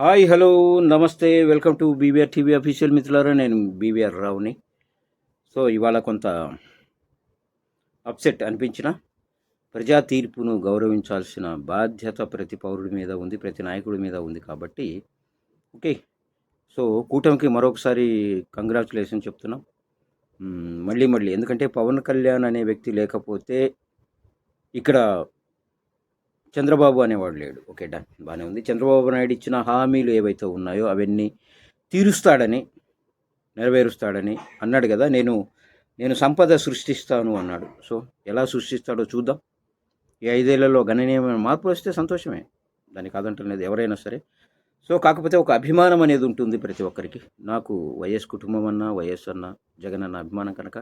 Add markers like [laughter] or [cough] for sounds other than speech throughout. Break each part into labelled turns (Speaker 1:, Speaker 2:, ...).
Speaker 1: Hi hello నమస్తే welcome to BVR TV official మిత్రులారా నేను బీవీఆర్ రావుని. సో ఇవాళ కొంత అప్సెట్ అనిపించిన ప్రజా తీర్పును గౌరవించాల్సిన బాధ్యత ప్రతి పౌరుడి మీద ఉంది ప్రతి నాయకుడి మీద ఉంది కాబట్టి ఓకే. సో కూటమికి మరొకసారి కంగ్రాచులేషన్ చెప్తున్నాం. మళ్ళీ మళ్ళీ ఎందుకంటే పవన్ కళ్యాణ్ అనే వ్యక్తి లేకపోతే ఇక్కడ చంద్రబాబు అనేవాడు లేడు. Okay done. బాగానే ఉంది. చంద్రబాబు నాయుడు ఇచ్చిన హామీలు ఏవైతే ఉన్నాయో అవన్నీ తీరుస్తాడని నెరవేరుస్తాడని అన్నాడు కదా. నేను నేను సంపద సృష్టిస్తాను అన్నాడు. సో ఎలా సృష్టిస్తాడో చూద్దాం. ఈ ఐదేళ్ళలో గణనీయమైన మార్పులు వస్తే సంతోషమే. దాన్ని కాదంటలేదు ఎవరైనా సరే. సో కాకపోతే ఒక అభిమానం అనేది ఉంటుంది ప్రతి ఒక్కరికి. నాకు వైఎస్ కుటుంబం అన్నా వైఎస్ అన్న జగన్ అన్న అభిమానం కనుక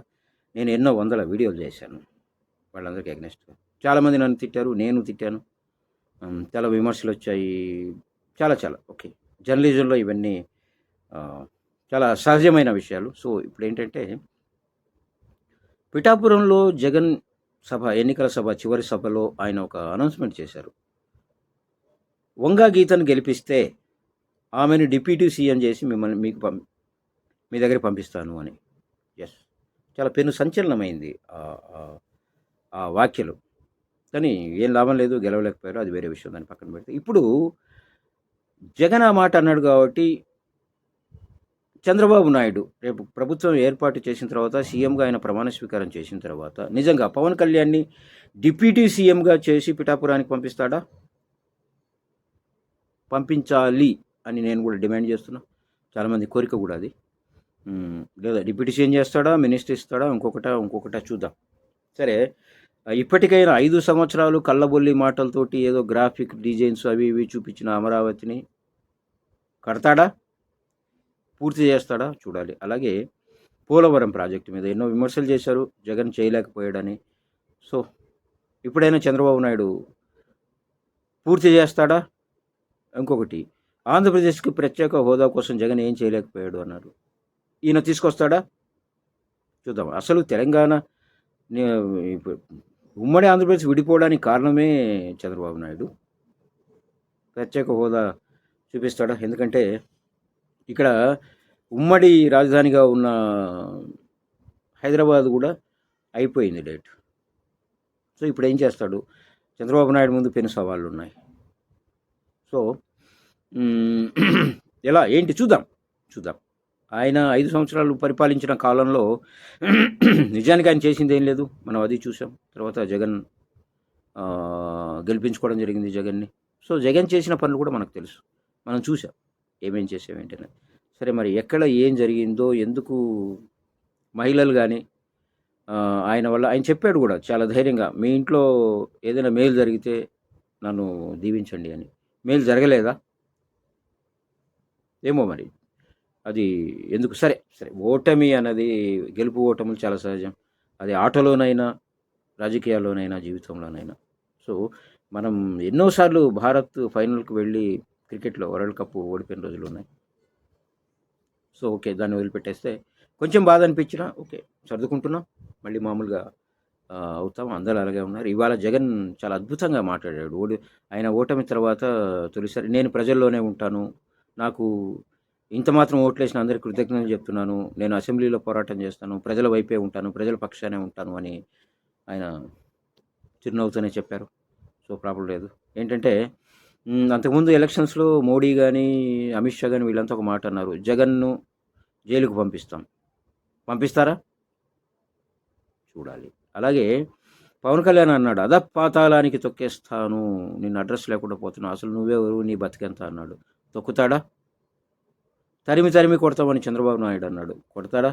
Speaker 1: నేను ఎన్నో వందల వీడియోలు చేశాను. వాళ్ళందరికీ అగ్నెస్ట్ చాలామంది నన్ను తిట్టారు నేను తిట్టాను. చాలా విమర్శలు వచ్చాయి. చాలా చాలా. ఓకే. జర్నలిజంలో ఇవన్నీ చాలా సహజమైన విషయాలు. సో ఇప్పుడు ఏంటంటే పిఠాపురంలో జగన్ సభ ఎన్నికల సభ చివరి సభలో ఆయన ఒక అనౌన్స్మెంట్ చేశారు. వంగా గీతను గెలిపిస్తే ఆమెను డిప్యూటీ సీఎం చేసి మిమ్మల్ని మీకు పం మీ దగ్గర పంపిస్తాను అని. ఎస్. చాలా పెను సంచలనమైంది ఆ వాక్యలు. కానీ ఏం లాభం లేదు గెలవలేకపోయారు. అది వేరే విషయం. దాన్ని పక్కన పెడితే ఇప్పుడు జగన్ ఆ మాట అన్నాడు కాబట్టి చంద్రబాబు నాయుడు రేపు ప్రభుత్వం ఏర్పాటు చేసిన తర్వాత సీఎంగా ఆయన ప్రమాణ స్వీకారం చేసిన తర్వాత నిజంగా పవన్ కళ్యాణ్ని డిప్యూటీ సీఎంగా చేసి పిఠాపురానికి పంపిస్తాడా? పంపించాలి అని నేను కూడా డిమాండ్ చేస్తున్నా. చాలామంది కోరిక కూడా అది. లేదా డిప్యూటీ సీఎం చేస్తాడా? మినిస్టర్ ఇస్తాడా? ఇంకొకట? ఇంకొకట చూద్దాం. సరే ఇప్పటికైనా ఐదు సంవత్సరాలు కళ్ళబొల్లి మాటలతోటి ఏదో గ్రాఫిక్ డిజైన్స్ అవి ఇవి చూపించిన అమరావతిని కడతాడా? పూర్తి చేస్తాడా? చూడాలి. అలాగే పోలవరం ప్రాజెక్టు మీద ఎన్నో విమర్శలు చేశారు. జగన్ చేయలేకపోయాడని. సో ఇప్పుడైనా చంద్రబాబు నాయుడు పూర్తి చేస్తాడా? ఇంకొకటి ఆంధ్రప్రదేశ్కి ప్రత్యేక హోదా కోసం జగన్ ఏం చేయలేకపోయాడు అన్నారు. ఈయన తీసుకొస్తాడా? చూద్దాం. అసలు తెలంగాణ ఇప్పుడు ఉమ్మడి ఆంధ్రప్రదేశ్ విడిపోవడానికి కారణమే చంద్రబాబు నాయుడు. ప్రత్యేక హోదా చూపిస్తాడా? ఎందుకంటే ఇక్కడ ఉమ్మడి రాజధానిగా ఉన్న హైదరాబాద్ కూడా అయిపోయింది డేట్. సో ఇప్పుడు ఏం చేస్తాడు? చంద్రబాబు నాయుడు ముందు పెను సవాళ్ళు ఉన్నాయి సో [clears throat] ఎలా? ఏంటి? చూద్దాం. చూద్దాం. ఆయన ఐదు సంవత్సరాలు పరిపాలించిన కాలంలో నిజానికి ఆయన చేసింది ఏం లేదు. మనం అది చూసాం. తర్వాత జగన్ గెలిపించుకోవడం జరిగింది జగన్ని. సో జగన్ చేసిన పనులు కూడా మనకు తెలుసు. మనం చూసాం ఏమేం చేసాం ఏంటనే సరే మరి ఎక్కడ ఏం జరిగిందో ఎందుకు మహిళలు కానీ ఆయన వల్ల ఆయన చెప్పాడు కూడా చాలా ధైర్యంగా మీ ఇంట్లో ఏదైనా మేలు జరిగితే నన్ను దీవించండి అని. మేలు జరగలేదా? ఏమో మరి. అది ఎందుకు? సరే సరే ఓటమి అన్నది గెలుపు ఓటములు చాలా సహజం. అది ఆటలోనైనా రాజకీయాల్లోనైనా జీవితంలోనైనా. సో మనం ఎన్నోసార్లు భారత్ ఫైనల్కి వెళ్ళి క్రికెట్లో వరల్డ్ కప్ ఓడిపోయిన రోజులు ఉన్నాయి. సో ఓకే దాన్ని వదిలిపెట్టేస్తే కొంచెం బాధ అనిపించినా ఓకే సర్దుకుంటున్నాం. మళ్ళీ మామూలుగా అవుతాం అందరూ అలాగే ఉన్నారు. ఇవాళ జగన్ చాలా అద్భుతంగా మాట్లాడాడు. ఓడి ఆయన ఓటమి తర్వాత తొలిసారి నేను ప్రజల్లోనే ఉంటాను నాకు ఇంత మాత్రం ఓట్లేసిన అందరికీ కృతజ్ఞతలు చెప్తున్నాను. నేను అసెంబ్లీలో పోరాటం చేస్తాను. ప్రజల వైపే ఉంటాను. ప్రజల పక్షానే ఉంటాను అని ఆయన చిరునవ్వుతోనే చెప్పారు. సో ప్రాబ్లం లేదు. ఏంటంటే అంతకుముందు ఎలక్షన్స్లో మోడీ కానీ అమిత్ షా కానీ వీళ్ళంతా ఒక మాట అన్నారు. జగన్ను జైలుకు పంపిస్తాం. పంపిస్తారా? చూడాలి. అలాగే పవన్ కళ్యాణ్ అన్నాడు అధపాతాళానికి తొక్కేస్తాను. నిన్ను అడ్రస్ లేకుండా పోతున్నావు అసలు నువ్వెవరు? నీ బతికెంత? అన్నాడు. తొక్కుతాడా? తరిమి తరిమి కొడతామని చంద్రబాబు నాయుడు అన్నాడు. కొడతాడా?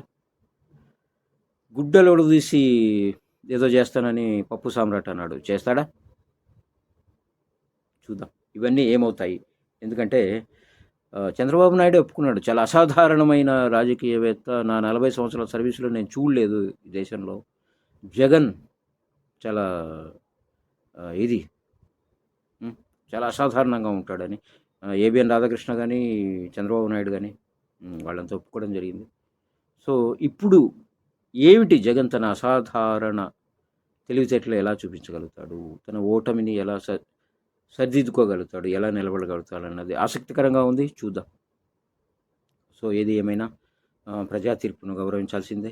Speaker 1: గుడ్డలోడు తీసి ఏదో చేస్తానని పప్పు సామ్రాట్ అన్నాడు. చేస్తాడా? చూద్దాం. ఇవన్నీ ఏమవుతాయి? ఎందుకంటే చంద్రబాబు నాయుడు ఒప్పుకున్నాడు. చాలా అసాధారణమైన రాజకీయవేత్త. నా నలభై సంవత్సరాల సర్వీసులో నేను చూడలేదు ఈ దేశంలో. జగన్ చాలా ఇది. చాలా అసాధారణంగా ఉంటాడని. ఏబిఎన్ రాధాకృష్ణ కానీ చంద్రబాబు నాయుడు కానీ వాళ్ళంతా ఒప్పుకోవడం జరిగింది. సో ఇప్పుడు ఏమిటి జగన్ తన అసాధారణ తెలివితేటలు ఎలా చూపించగలుగుతాడు? తన ఓటమిని ఎలా స సరిదిద్దుకోగలుగుతాడు? ఎలా నిలబడగలుగుతాడు అన్నది ఆసక్తికరంగా ఉంది. చూద్దాం. సో ఏది ఏమైనా ప్రజా తీర్పును గౌరవించాల్సిందే.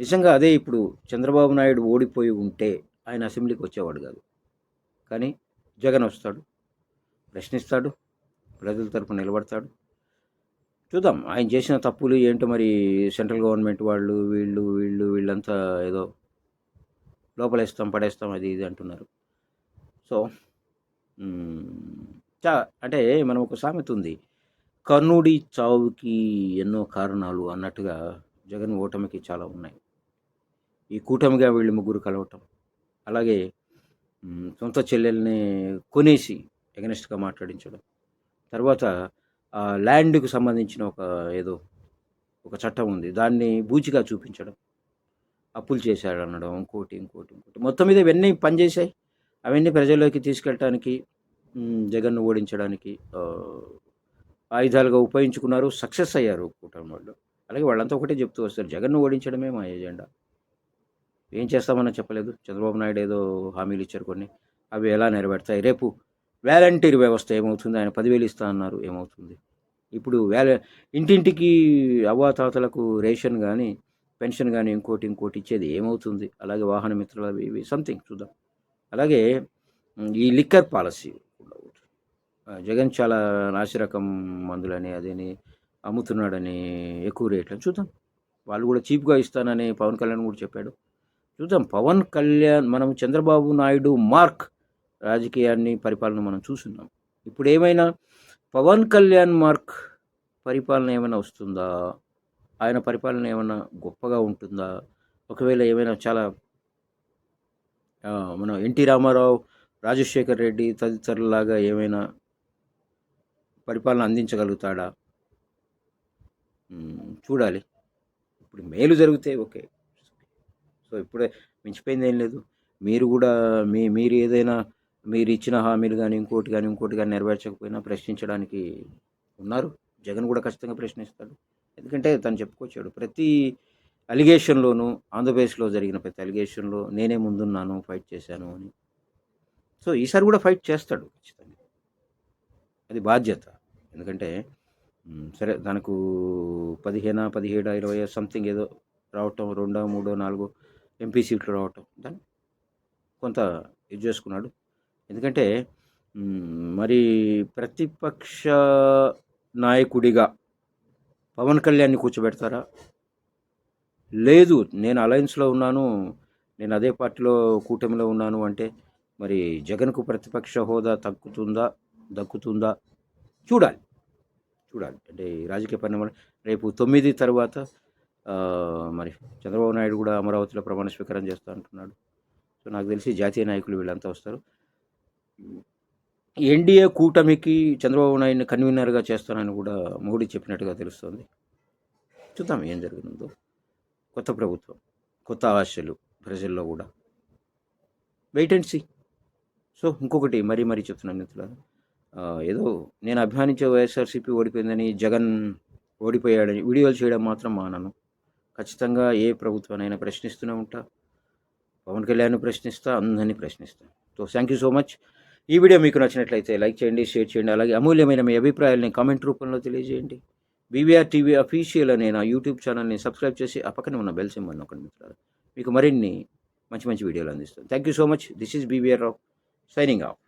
Speaker 1: నిజంగా అదే ఇప్పుడు చంద్రబాబు నాయుడు ఓడిపోయి ఉంటే ఆయన అసెంబ్లీకి వచ్చేవాడు కాదు. కానీ జగన్ వస్తాడు ప్రశ్నిస్తాడు ప్రజల తరపున నిలబడతాడు. చూద్దాం. ఆయన చేసిన తప్పులు ఏంటో మరి సెంట్రల్ గవర్నమెంట్ వాళ్ళు వీళ్ళు వీళ్ళు వీళ్ళంతా ఏదో లోపలేస్తాం పడేస్తాం అది ఇది అంటున్నారు. సో చా అంటే మనం ఒక సామెత ఉంది. కర్ణుడి చావుకి ఎన్నో కారణాలు అన్నట్టుగా జగన్ ఓటమికి చాలా ఉన్నాయి. ఈ కూటమిగా వీళ్ళు ముగ్గురు కలవటం అలాగే సొంత చెల్లెల్ని కొనేసి ఎగనెస్ట్గా మాట్లాడించడం తర్వాత ల్యాండ్కు సంబంధించిన ఒక ఏదో ఒక చట్టం ఉంది. దాన్ని బూచిగా చూపించడం అప్పులు చేశాడు అనడం ఇంకోటి ఇంకోటి ఇంకోటి. మొత్తం మీద ఇవన్నీ పనిచేశాయి. అవన్నీ ప్రజల్లోకి తీసుకెళ్ళటానికి జగన్ను ఓడించడానికి ఆయుధాలుగా ఉపయోగించుకున్నారు సక్సెస్ అయ్యారు కూటమి వాళ్ళు. అలాగే వాళ్ళంతా ఒకటే చెప్తూ వస్తారు జగన్ను ఓడించడమే మా ఎజెండా. ఏం చేస్తామని చెప్పలేదు. చంద్రబాబు నాయుడు ఏదో హామీలు ఇచ్చారు కొన్ని. అవి ఎలా నెరవేర్తాయి? రేపు వాలంటీర్ వ్యవస్థ ఏమవుతుంది? ఆయన పదివేలు ఇస్తా అన్నారు ఏమవుతుంది? ఇప్పుడు వేల ఇంటింటికి అవ్వాతాతలకు రేషన్ కానీ పెన్షన్ కానీ ఇంకోటి ఇంకోటి ఇచ్చేది ఏమవుతుంది? అలాగే వాహన మిత్రులు అవి ఇవి సంథింగ్ చూద్దాం. అలాగే ఈ లిక్కర్ పాలసీ కూడా జగన్ చాలా నాసిరకం మందులని అదని అమ్ముతున్నాడని ఎక్కువ రేట్లు చూద్దాం. వాళ్ళు కూడా చీప్గా ఇస్తానని పవన్ కళ్యాణ్ కూడా చెప్పాడు. చూద్దాం పవన్ కళ్యాణ్ మనం చంద్రబాబు నాయుడు మార్క్ రాజకీయాన్ని పరిపాలన మనం చూస్తున్నాం. ఇప్పుడు ఏమైనా పవన్ కళ్యాణ్ మార్క్ పరిపాలన ఏమైనా వస్తుందా? ఆయన పరిపాలన ఏమైనా గొప్పగా ఉంటుందా? ఒకవేళ ఏమైనా చాలా మన ఎన్టీ రామారావు రాజశేఖర్ రెడ్డి తదితరులాగా ఏమైనా పరిపాలన అందించగలుగుతాడా? చూడాలి. ఇప్పుడు మేలు జరిగితే ఓకే. సో ఇప్పుడే మించిపోయింది ఏం లేదు. మీరు కూడా మీ మీరు ఏదైనా మీరు ఇచ్చిన హామీలు కానీ ఇంకోటి కానీ ఇంకోటి కానీ నెరవేర్చకపోయినా ప్రశ్నించడానికి ఉన్నారు. జగన్ కూడా ఖచ్చితంగా ప్రశ్నిస్తాడు. ఎందుకంటే తను చెప్పుకొచ్చాడు ప్రతి అలిగేషన్లోనూ ఆంధ్రప్రదేశ్లో జరిగిన ప్రతి అలిగేషన్లో నేనే ముందున్నాను ఫైట్ చేశాను అని. సో ఈసారి కూడా ఫైట్ చేస్తాడు ఖచ్చితంగా. అది బాధ్యత. ఎందుకంటే సరే తనకు పదిహేను పదిహేడు ఇరవై సంథింగ్ ఏదో రావటం రెండో మూడో నాలుగో ఎంపీ సీట్లు రావటం దాన్ని కొంత ఇది చేసుకున్నాడు. ఎందుకంటే మరి ప్రతిపక్ష నాయకుడిగా పవన్ కళ్యాణ్ని కూర్చోబెడతారా? లేదు నేను అలయన్స్లో ఉన్నాను నేను అదే పార్టీలో కూటమిలో ఉన్నాను అంటే మరి జగన్కు ప్రతిపక్ష హోదా తగ్గుతుందా? దక్కుతుందా? చూడాలి. చూడాలి. అంటే రాజకీయ పరిణామాలు రేపు తొమ్మిది తర్వాత మరి చంద్రబాబు నాయుడు కూడా అమరావతిలో ప్రమాణ స్వీకారం చేస్తా అంటున్నాడు. సో నాకు తెలిసి జాతీయ నాయకులు వీళ్ళంతా వస్తారు. ఎన్డీఏ కూటమికి చంద్రబాబు నాయుడిని కన్వీనర్గా చేస్తానని కూడా మోడీ చెప్పినట్టుగా తెలుస్తోంది. చూద్దాం ఏం జరుగుతుందో కొత్త ప్రభుత్వం కొత్త ఆశలు ప్రజల్లో కూడా. వెయిట్ అండ్ సీ సో ఇంకొకటి మరీ మరీ చెప్తున్నాను మిత్రులారా. ఏదో నేను అభిమానించే వైఎస్ఆర్సీపీ ఓడిపోయిందని జగన్ ఓడిపోయాడని వీడియోలు చేయడం మాత్రం మానను. ఖచ్చితంగా ఏ ప్రభుత్వానైనా ప్రశ్నిస్తూనే ఉంటా. పవన్ కళ్యాణ్ ప్రశ్నిస్తా అందరినీ ప్రశ్నిస్తా. So thank you so much ఈ వీడియో మీకు నచ్చినట్లయితే లైక్ చేయండి షేర్ చేయండి అలాగే అమూల్యమైన మీ అభిప్రాయాలని కామెంట్ రూపంలో తెలియజేయండి. బీవీఆర్ టీవీ అఫీషియల్ అనే నా యూట్యూబ్ ఛానల్ని సబ్స్క్రైబ్ చేసి ఆ పక్కన ఉన్న బెల్ సింబల్ నొక్కండి మిత్రులారా. మీకు మరిన్ని మంచి మంచి వీడియోలు అందిస్తాను. Thank you so much this is BVR Rao signing off